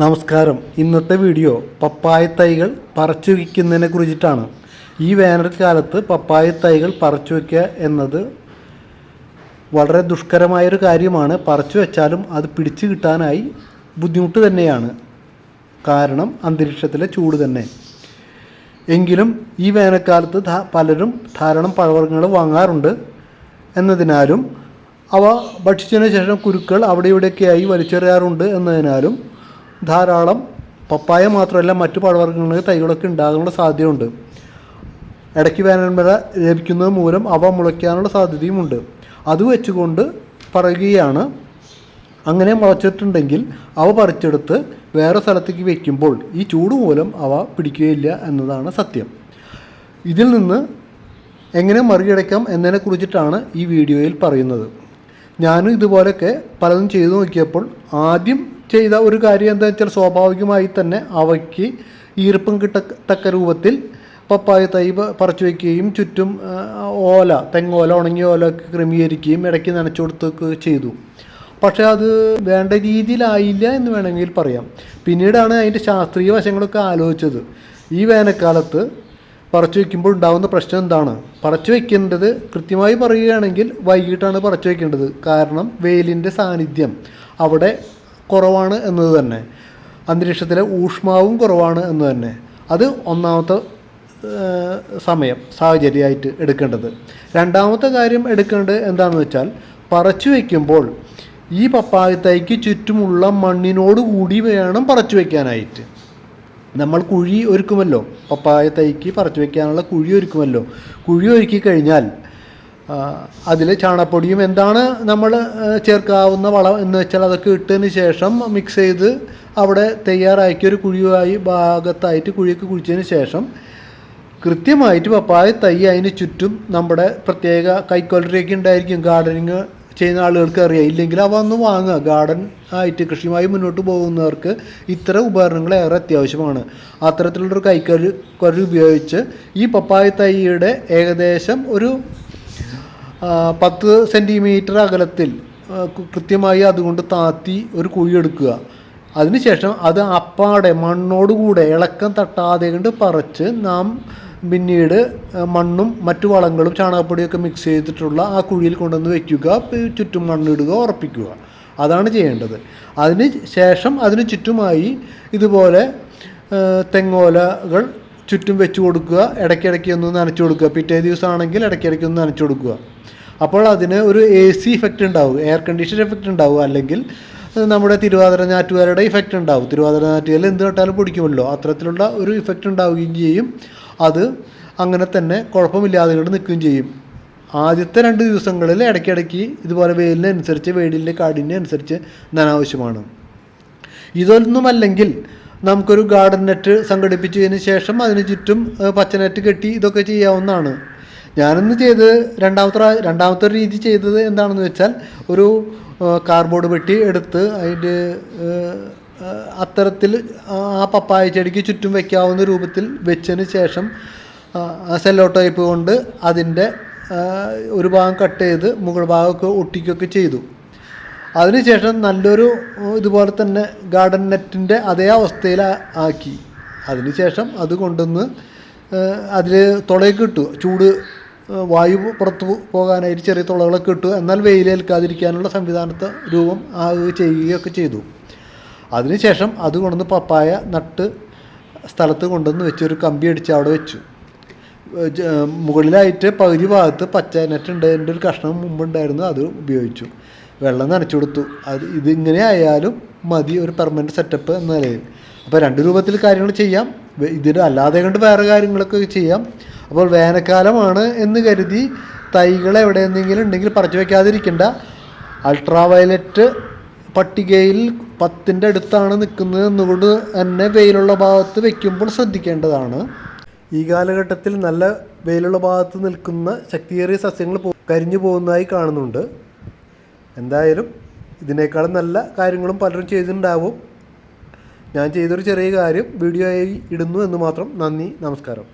നമസ്കാരം. ഇന്നത്തെ വീഡിയോ പപ്പായ തൈകൾ പറിച്ചു വയ്ക്കുന്നതിനെ കുറിച്ചിട്ടാണ്. ഈ വേനൽക്കാലത്ത് പപ്പായ തൈകൾ പറിച്ചു വയ്ക്കുക എന്നത് വളരെ ദുഷ്കരമായൊരു കാര്യമാണ്. പറിച്ചു വെച്ചാലും അത് പിടിച്ചു കിട്ടാനായി ബുദ്ധിമുട്ട് തന്നെയാണ്. കാരണം അന്തരീക്ഷത്തിലെ ചൂട് തന്നെ. എങ്കിലും ഈ വേനൽക്കാലത്ത് പലരും ധാരാളം പഴവർഗങ്ങൾ വാങ്ങാറുണ്ട്. എന്നതിനാലും അവ ഭക്ഷിച്ചതിന് ശേഷം കുരുക്കൾ അവിടെ ഇവിടെയൊക്കെയായി വലിച്ചെറിയാറുണ്ട് എന്നതിനാലും ധാരാളം പപ്പായ മാത്രമല്ല മറ്റു പഴവർഗങ്ങളിൽ തൈകളൊക്കെ ഉണ്ടാകാനുള്ള സാധ്യതയുണ്ട്. ഇടയ്ക്ക് വേനൽ മഴ ലഭിക്കുന്നത് മൂലം അവ മുളയ്ക്കാനുള്ള സാധ്യതയുമുണ്ട്. അത് വെച്ചുകൊണ്ട് പറയുകയാണ് അങ്ങനെ മുളച്ചിട്ടുണ്ടെങ്കിൽ അവ പറിച്ചെടുത്ത് വേറെ സ്ഥലത്തേക്ക് വയ്ക്കുമ്പോൾ ഈ ചൂട് മൂലം അവ പിടിക്കുകയില്ല എന്നതാണ് സത്യം. ഇതിൽ നിന്ന് എങ്ങനെ മറികടക്കാം എന്നതിനെ കുറിച്ചിട്ടാണ് ഈ വീഡിയോയിൽ പറയുന്നത്. ഞാനും ഇതുപോലെയൊക്കെ പലതും ചെയ്തു നോക്കിയപ്പോൾ ആദ്യം ചെയ്ത ഒരു കാര്യം എന്താ വെച്ചാൽ സ്വാഭാവികമായി തന്നെ അവയ്ക്ക് ഈർപ്പം കിട്ടത്തക്ക രൂപത്തിൽ പപ്പായ തൈ പറിച്ചു വയ്ക്കുകയും ചുറ്റും ഓല തെങ്ങോല ഉണങ്ങിയ ഓല ക്രമീകരിക്കുകയും ഇടയ്ക്ക് നനച്ചു കൊടുത്തൊക്കെ ചെയ്തു. പക്ഷേ അത് വേണ്ട രീതിയിലായില്ല എന്ന് വേണമെങ്കിൽ പറയാം. പിന്നീടാണ് അതിന്റെ ശാസ്ത്രീയ വശങ്ങളൊക്കെ ആലോചിച്ചത്. ഈ വേനൽക്കാലത്ത് പറിച്ചു വയ്ക്കുമ്പോൾ ഉണ്ടാകുന്ന പ്രശ്നം എന്താണ്? പറിച്ചു വയ്ക്കേണ്ടത് കൃത്യമായി പറയുകയാണെങ്കിൽ വൈകിട്ടാണ് പറിച്ചു വയ്ക്കേണ്ടത് കാരണം വെയിലിന്റെ സാന്നിധ്യം. അവിടെ കുറവാണ് എന്നത് തന്നെ. അന്തരീക്ഷത്തിലെ ഊഷ്മാവും കുറവാണ് എന്ന് തന്നെ. അത് ഒന്നാമത്തെ സമയം സാഹചര്യമായിട്ട് എടുക്കേണ്ടത്. രണ്ടാമത്തെ കാര്യം എടുക്കേണ്ടത് എന്താണെന്ന് വെച്ചാൽ പറച്ചു വയ്ക്കുമ്പോൾ ഈ പപ്പായത്തൈക്ക് ചുറ്റുമുള്ള മണ്ണിനോട് കൂടി വേണം പറച്ചു വയ്ക്കാനായിട്ട്. നമ്മൾ കുഴി ഒരുക്കുമല്ലോ. പപ്പായ തൈക്ക് പറിച്ചു വയ്ക്കാനുള്ള കുഴി ഒരുക്കുമല്ലോ. കുഴി ഒരുക്കി കഴിഞ്ഞാൽ അതിൽ ചാണകപ്പൊടിയും എന്താണ് നമ്മൾ ചേർക്കാവുന്ന വളം എന്ന് വെച്ചാൽ അതൊക്കെ ഇട്ടതിന് ശേഷം മിക്സ് ചെയ്ത് അവിടെ തയ്യാറാക്കിയ ഒരു കുഴിയായി ഭാഗത്തായിട്ട് കുഴിയൊക്കെ കുഴിച്ചതിന് ശേഷം കൃത്യമായിട്ട് പപ്പായ തൈ അതിന് ചുറ്റും നമ്മുടെ പ്രത്യേക കൈക്കൊലറിയൊക്കെ ഉണ്ടായിരിക്കും. ഗാർഡനിങ് ചെയ്യുന്ന ആളുകൾക്ക് അറിയാം. ഇല്ലെങ്കിൽ അവ ഒന്ന് വാങ്ങുക. ഗാർഡൻ ആയിട്ട് കൃഷിയുമായി മുന്നോട്ട് പോകുന്നവർക്ക് ഇത്തരം ഉപകരണങ്ങൾ ഏറെ അത്യാവശ്യമാണ്. അത്തരത്തിലുള്ളൊരു കൈക്കൊരു കൊരു ഉപയോഗിച്ച് ഈ പപ്പായ തൈയുടെ ഏകദേശം ഒരു പത്ത് സെന്റിമീറ്റർ അകലത്തിൽ കൃത്യമായി അതുകൊണ്ട് താത്തി ഒരു കുഴി എടുക്കുക. അതിനുശേഷം അത് അപ്പാടെ മണ്ണോടുകൂടെ ഇളക്കം തട്ടാതെ കൊണ്ട് പറിച്ച് നാം പിന്നീട് മണ്ണും മറ്റു വളങ്ങളും ചാണകപ്പൊടിയൊക്കെ മിക്സ് ചെയ്തിട്ടുള്ള ആ കുഴിയിൽ കൊണ്ടുവന്ന് വയ്ക്കുക ചുറ്റും മണ്ണിടുക ഉറപ്പിക്കുക. അതാണ് ചെയ്യേണ്ടത്. അതിന് ശേഷം അതിന് ചുറ്റുമായി ഇതുപോലെ തെങ്ങോലകൾ ചുറ്റും വെച്ച് കൊടുക്കുക ഇടയ്ക്കിടയ്ക്ക് ഒന്ന് നനച്ചു കൊടുക്കുക. പിറ്റേ ദിവസമാണെങ്കിൽ ഇടയ്ക്കിടയ്ക്ക് ഒന്ന് നനച്ചു കൊടുക്കുക. അപ്പോൾ അതിന് ഒരു എ സി ഇഫക്റ്റ് ഉണ്ടാവും. എയർ കണ്ടീഷൻ ഇഫക്റ്റ് ഉണ്ടാവും. അല്ലെങ്കിൽ നമ്മുടെ തിരുവാതിര ഞാറ്റുകാരുടെ ഇഫക്റ്റ് ഉണ്ടാവും. തിരുവാതിര ഞാറ്റുകാരിൽ എന്ത് കേട്ടാലും പൊടിക്കുമല്ലോ. അത്തരത്തിലുള്ള ഒരു ഇഫക്റ്റ് ഉണ്ടാവുകയും ചെയ്യും. അത് അങ്ങനെ തന്നെ കുഴപ്പമില്ലാതെ കൊണ്ട് നിൽക്കുകയും ചെയ്യും. ആദ്യത്തെ രണ്ട് ദിവസങ്ങളിൽ ഇടയ്ക്കിടയ്ക്ക് ഇതുപോലെ വെയിലിനനുസരിച്ച് വെയിലിന്റെ കാടിനനുസരിച്ച് നനാവശ്യമാണ്. ഇതൊന്നുമല്ലെങ്കിൽ നമുക്കൊരു ഗാർഡൻ നെറ്റ് സംഘടിപ്പിച്ചതിന് ശേഷം അതിന് ചുറ്റും പച്ച നെറ്റ് കെട്ടി ഇതൊക്കെ ചെയ്യാവുന്നതാണ്. ഞാനിന്ന് ചെയ്ത് രണ്ടാമത്തെ രണ്ടാമത്തെ രീതി ചെയ്തത് എന്താണെന്ന് വെച്ചാൽ ഒരു കാർഡ്ബോർഡ് പെട്ടി എടുത്ത് അതിന്റെ അത്തരത്തിൽ ആ പപ്പായ ചെടിക്ക് ചുറ്റും വയ്ക്കാവുന്ന രൂപത്തിൽ വെച്ചതിന് ശേഷം സെല്ലോ ടൈപ്പ് കൊണ്ട് അതിന്റെ ഒരു ഭാഗം കട്ട് ചെയ്ത് മുകൾ ഭാഗമൊക്കെ ഒട്ടിക്കുകയൊക്കെ ചെയ്തു. അതിനുശേഷം നല്ലൊരു ഇതുപോലെ തന്നെ ഗാർഡൻ നെറ്റിന്റെ അതേ അവസ്ഥയിൽ ആക്കി. അതിനുശേഷം അത് കൊണ്ടുവന്ന് അതിൽ തുളയൊക്കെ ഇട്ടു. ചൂട് വായു പുറത്ത് പോകാനായിട്ട് ചെറിയ തുളകളൊക്കെ ഇട്ടു. എന്നാൽ വെയിലേൽക്കാതിരിക്കാനുള്ള സംവിധാനത്തെ രൂപം ചെയ്യുകയൊക്കെ ചെയ്തു. അതിനുശേഷം അത് കൊണ്ടുവന്ന് പപ്പായ നട്ട് സ്ഥലത്ത് കൊണ്ടുവന്ന് വെച്ച് ഒരു കമ്പി അടിച്ച് അവിടെ വെച്ചു. മുകളിലായിട്ട് പകുതി ഭാഗത്ത് പച്ച നെറ്റ് ഉണ്ടായതിന്റെ ഒരു കഷ്ണം മുമ്പുണ്ടായിരുന്നു അത് ഉപയോഗിച്ചു. വെള്ളം നനച്ചു കൊടുത്തു. അത് ഇതിങ്ങനെ ആയാലും മതി ഒരു പെർമനന്റ് സെറ്റപ്പ് എന്ന നിലയിൽ. അപ്പോൾ രണ്ട് രൂപത്തിൽ കാര്യങ്ങൾ ചെയ്യാം. ഇതിന് അല്ലാതെ കണ്ട് വേറെ കാര്യങ്ങളൊക്കെ ചെയ്യാം. അപ്പോൾ വേനൽക്കാലമാണ് എന്ന് കരുതി തൈകൾ എവിടെ എന്തെങ്കിലും ഉണ്ടെങ്കിൽ പറിച്ചു വയ്ക്കാതിരിക്കേണ്ട അൾട്രാ വയലറ്റ് പട്ടികയിൽ പത്തിന്റെ അടുത്താണ് നിൽക്കുന്നത് എന്നുകൊണ്ട് തന്നെ വെയിലുള്ള ഭാഗത്ത് വയ്ക്കുമ്പോൾ ശ്രദ്ധിക്കേണ്ടതാണ്. ഈ കാലഘട്ടത്തിൽ നല്ല വെയിലുള്ള ഭാഗത്ത് നിൽക്കുന്ന ശക്തിയേറിയ സസ്യങ്ങൾ കരിഞ്ഞു പോകുന്നതായി കാണുന്നുണ്ട്. എന്തായാലും ഇതിനേക്കാളും നല്ല കാര്യങ്ങളും പലരും ചെയ്തിട്ടുണ്ടാവും. ഞാൻ ചെയ്തൊരു ചെറിയ കാര്യം വീഡിയോ ആയി ഇടുന്നു എന്ന് മാത്രം നന്ദി നമസ്കാരം.